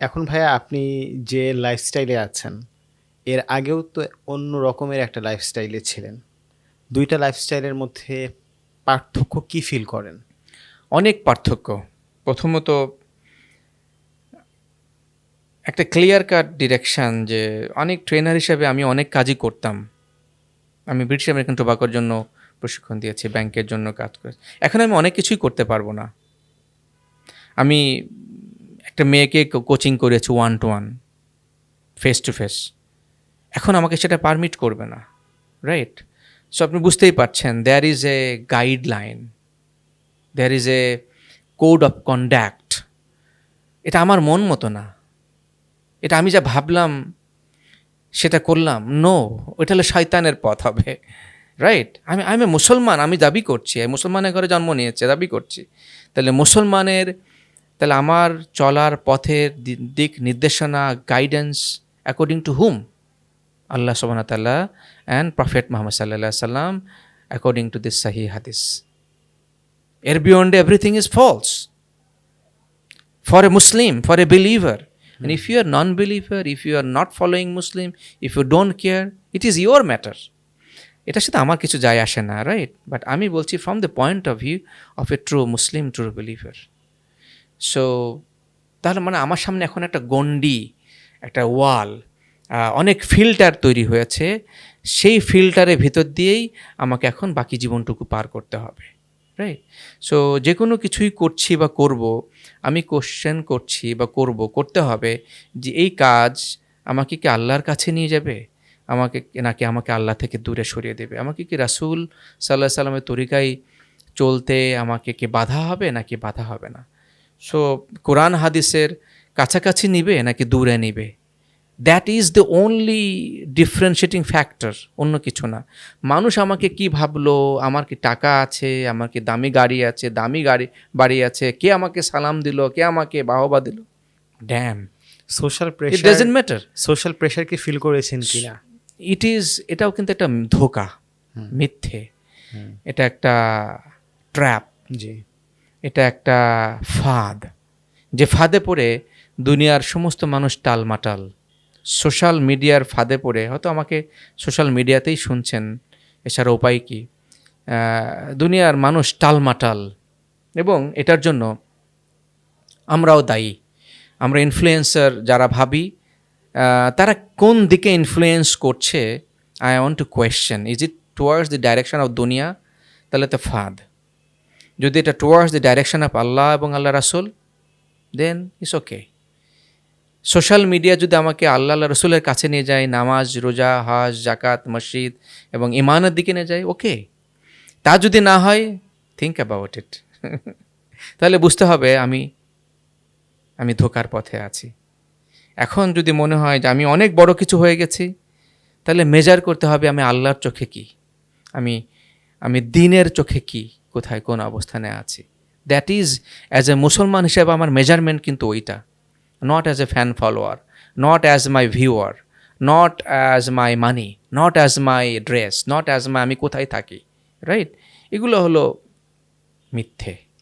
এখন ভাইয়া আপনি যে লাইফস্টাইলে আছেন, এর আগেও তো অন্য রকমের একটা লাইফস্টাইলে ছিলেন। দুইটা লাইফস্টাইলের মধ্যে পার্থক্য কি ফিল করেন? অনেক পার্থক্য। প্রথমত, একটা ক্লিয়ার কাট ডিরেকশন যে অনেক ট্রেনার হিসাবে আমি অনেক কাজই করতাম। আমি ব্রিটিশ আমেরিকান টোবাকোর জন্য প্রশিক্ষণ দিয়েছি ব্যাংকের জন্য কাজ করেছি। এখন আমি অনেক কিছুই করতে পারব না। আমি একটা মেয়েকে কোচিং করেছে one to one face to face এখন আমাকে সেটা পারমিট করবে না রাইট সো আপনি বুঝতেই পারছেন there is a guideline there is a code of conduct এটা আমার মন মতো না। এটা আমি যা ভাবলাম, সেটা করলাম নো ওইটা হলো শয়তানের পথ হবে রাইট আমি আমি মুসলমান, আমি দাবি করছি মুসলমানের ঘরে জন্ম নিয়েছে, দাবি করছি। তাহলে মুসলমানের তাহলে আমার চলার পথের দিক নির্দেশনা guidance according to hmm Allah ওয়া তাআলা অ্যান্ড প্রফেট মোহাম্মদ আলাইহি সাল্লাম অ্যাকর্ডিং টু দিস সাহি হাদিস এর beyond everything is false for a Muslim for a believer. And if you are non-believer, if you are not following Muslim, if you don't care, it is your matter. এটার সাথে আমার কিছু যায় আসে না রাইট বাট আমি বলছি from the point of view of a true Muslim true believer so তাহলে মানে আমার সামনে এখন একটা গন্ডি একটা ওয়াল অনেক ফিল্টার তৈরি হয়েছে। সেই ফিল্টারের ভিতর দিয়েই আমাকে এখন বাকি জীবনটুকু পার করতে হবে রাইট সো যে কোনো কিছুই করছি বা করব, আমি কোশ্চেন করছি বা করব, করতে হবে যে এই কাজ আমাকে কি আল্লাহর কাছে নিয়ে যাবে? আমাকে নাকি আমাকে আল্লাহ থেকে দূরে সরিয়ে দেবে? আমাকে কি রাসূল সাল্লাহ সাল্লামের তরিকায় চলতে আমাকে কি বাধা হবে নাকি বাধা হবে না? সো কোরআন হাদিসের কাছাকাছি নিবে নাকি দূরে নিবে that is the only differentiating factor অন্য কিছু না মানুষ আমাকে কি ভাবলো আমার কি টাকা আছে আমার কি দামি গাড়ি আছে দামি গাড়ি বাড়ি আছে কে আমাকে সালাম দিল কে আমাকে বাহবা দিল damn social it pressure doesn't matter social pressure কি ফিল করেছেন কিনা ইট ইজ এটাও কিন্তু একটা ধোকা মিথ্যে এটা একটা ট্র্যাপ জি এটা একটা ফাঁদ। যে ফাঁদে পড়ে দুনিয়ার সমস্ত মানুষ টালমাটাল। সোশ্যাল মিডিয়ার ফাঁদে পড়ে, হয়তো আমাকে সোশ্যাল মিডিয়াতেই শুনছেন, এছাড়া উপায় কি? দুনিয়ার মানুষ টালমাটাল। এবং এটার জন্য আমরাও দায়ী। আমরা ইনফ্লুয়েন্সার যারা ভাবি তারা কোন দিকে ইনফ্লুয়েন্স করছে I want to question is it towards the direction of দুনিয়া তাহলে তো ফাঁদ। যদি এটা towards the direction of Allah এবং আল্লাহ রাসুল then it's okay social media যদি আমাকে আল্লাহ আল্লাহ রসুলের কাছে নিয়ে যায়, নামাজ, রোজা, হাজ জাকাত মসজিদ এবং ইমানের দিকে নিয়ে যায় ওকে তা যদি না হয় থিঙ্ক অ্যাবাউট ইট তাহলে বুঝতে হবে আমি আমি ধোকার পথে আছি। এখন যদি মনে হয় যে আমি অনেক বড় কিছু হয়ে গেছি, তাহলে মেজার করতে হবে আমি আল্লাহর চোখে কি? আমি আমি দিনের চোখে কি? কোথায় কোন অবস্থানে আছি। দ্যাট ইজ অ্যাজ এ মুসলমান হিসেবে আমার মেজারমেন্ট কিন্তু ওইটা। Not as a fan follower not as my viewer not as my money not as my dress not as my আমি কোথায় থাকি রাইট এগুলো হলো মিথ্যে।